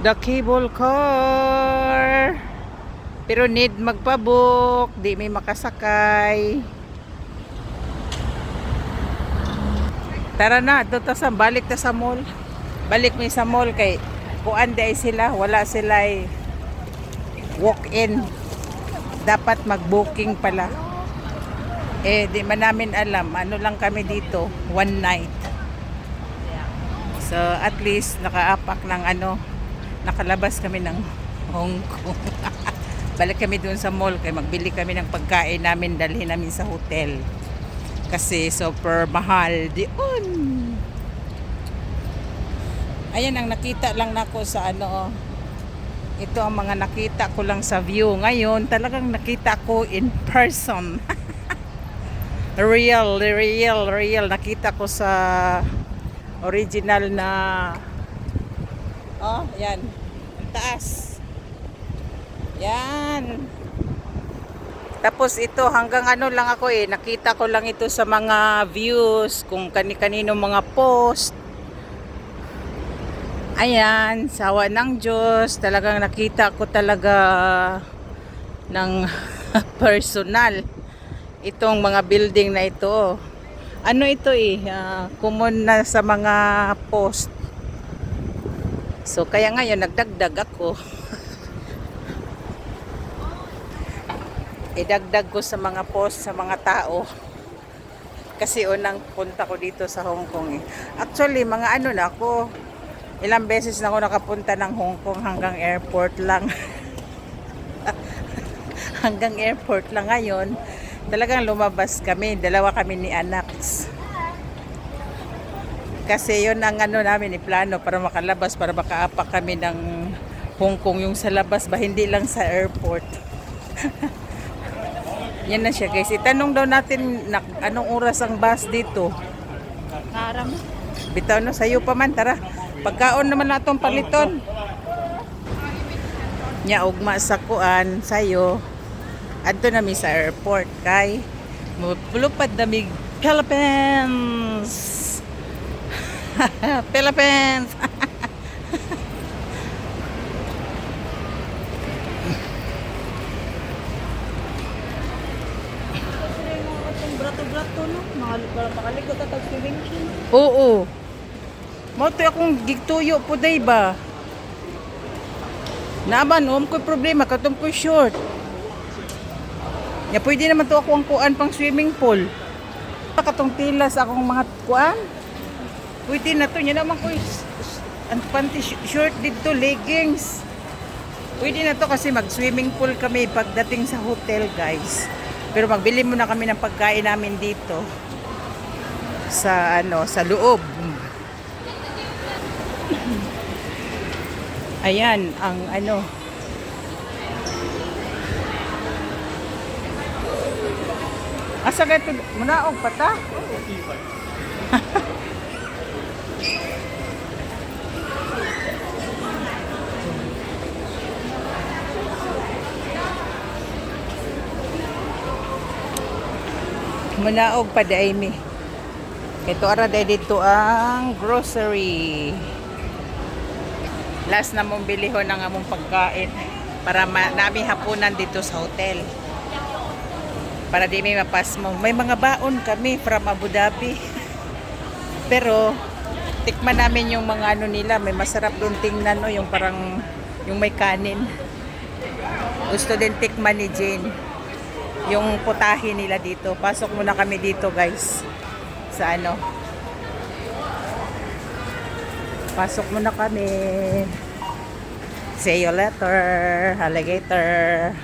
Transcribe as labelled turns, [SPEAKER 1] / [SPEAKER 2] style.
[SPEAKER 1] The cable car. Pero need magpabook. Di may makasakay. Tara na, doon sa balik ta sa mall. Balik mi sa mall kay kuan di sila, wala sila ay walk-in. Dapat mag-booking pala. Eh, di man namin alam. Ano lang kami dito, one night. So, at least, nakaapak ng ano, nakalabas kami ng Hong Kong. Balik kami dun sa mall kay magbili kami ng pagkain namin, dalhin namin sa hotel. Kasi super mahal diyon. Ayan ang nakita lang nako sa ano. Ito ang mga nakita ko lang sa view. Ngayon, talagang nakita ko in person. real, real, real. Nakita ko sa original na Oh, yan. Taas. Yan. Tapos ito hanggang ano lang ako eh, nakita ko lang ito sa mga views, kung kani-kanino mga post. Ayan, sawa ng Diyos, talagang nakita ko talaga ng personal itong mga building na ito. Ano ito eh, ah, common na sa mga post. So kaya ngayon nagdagdag ako. idagdag ko sa mga post sa mga tao kasi unang punta ko dito sa Hong Kong eh. Actually, mga ano na ako, ilang beses na ako nakapunta ng Hong Kong hanggang airport lang. hanggang airport lang ngayon. Talagang lumabas kami, dalawa kami ni Anax. Kasi yun ang ano namin, plano para makalabas, para makaapak kami ng Hong Kong yung sa labas ba, hindi lang sa airport. Yan na siya guys. Itanong daw natin na, anong oras ang bus dito.
[SPEAKER 2] Karam.
[SPEAKER 1] Bitaw no, sayo pa man, tara. Pagkaon naman natong paliton. Nya ugma sa kuan sayo. Adto na mi sa airport kay mulupad na mi Philippines. Philippines.
[SPEAKER 2] Brato-brato, no? Makalikot at pool.
[SPEAKER 1] Oo. Mo to akong gigtuyo po day ba. Naman, um ko problema katong ko short. Ya pwede naman to ako ang kuan pang swimming pool. Katong tila sa akong mga kuan. Pwede na to nya naman ko ang panty sh- short dito leggings. Pwede na to kasi mag-swimming pool kami pagdating sa hotel, guys. Pero magbili muna kami ng pagkain namin dito sa ano, sa loob. Ayan ang ano. Asa ka ito? Munaog pata? Munaog pa day mi. Ito ara day dito ang grocery. Last na mong bilihon ng among pagkain para ma- nami hapunan dito sa hotel. Para di may mapas mo. May mga baon kami from Abu Dhabi. Pero tikman namin yung mga ano nila, may masarap doon tingnan no, yung parang yung may kanin. Gusto din tikman ni Jane yung putahe nila dito. Pasok muna kami dito, guys. Sa ano? Pasok muna kami. See you later, alligator.